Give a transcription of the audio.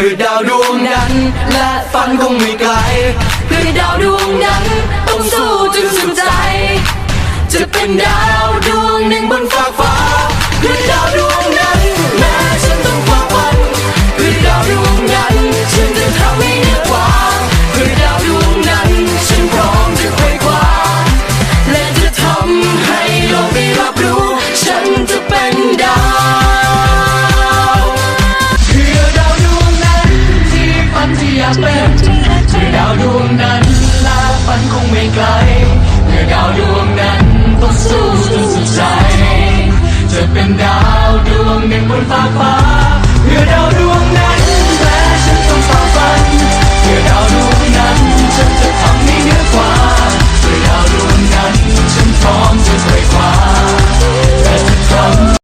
คือดาวดวงนั้น และฝันคงไม่ไกลคือดาวดวงนั้น ต้องสู้จนสุดใจ จะเป็นดาวดวงหนึ่งบนฟากฟ้าคือดาวดวงนั้นแม้ฉันต้องฝ่าฟันคือดาวดวงนั้น ฉันจะทำให้เหนือกว่าคือดาวดวงนั้น ฉันพร้อมจะไขว่คว้าและจะทำให้โลกได้รับรู้ นที่อยดาวดวงนั้นและฝันคงไม่ไกลคือดาวดวงนั้นต้องสู้จนสุดใจ จะเป็นดาวดวงหนึ่งบนฟ้าฟ้าเพื่อดาวดวงนั้นแม้ฉันต้องฝ่าฟันเพื่อดาวดวงนั้นฉันจะทำให้เหนือกว่าเพื่อดาวดวงนั้นฉันพร้อมจะไขว่คว้า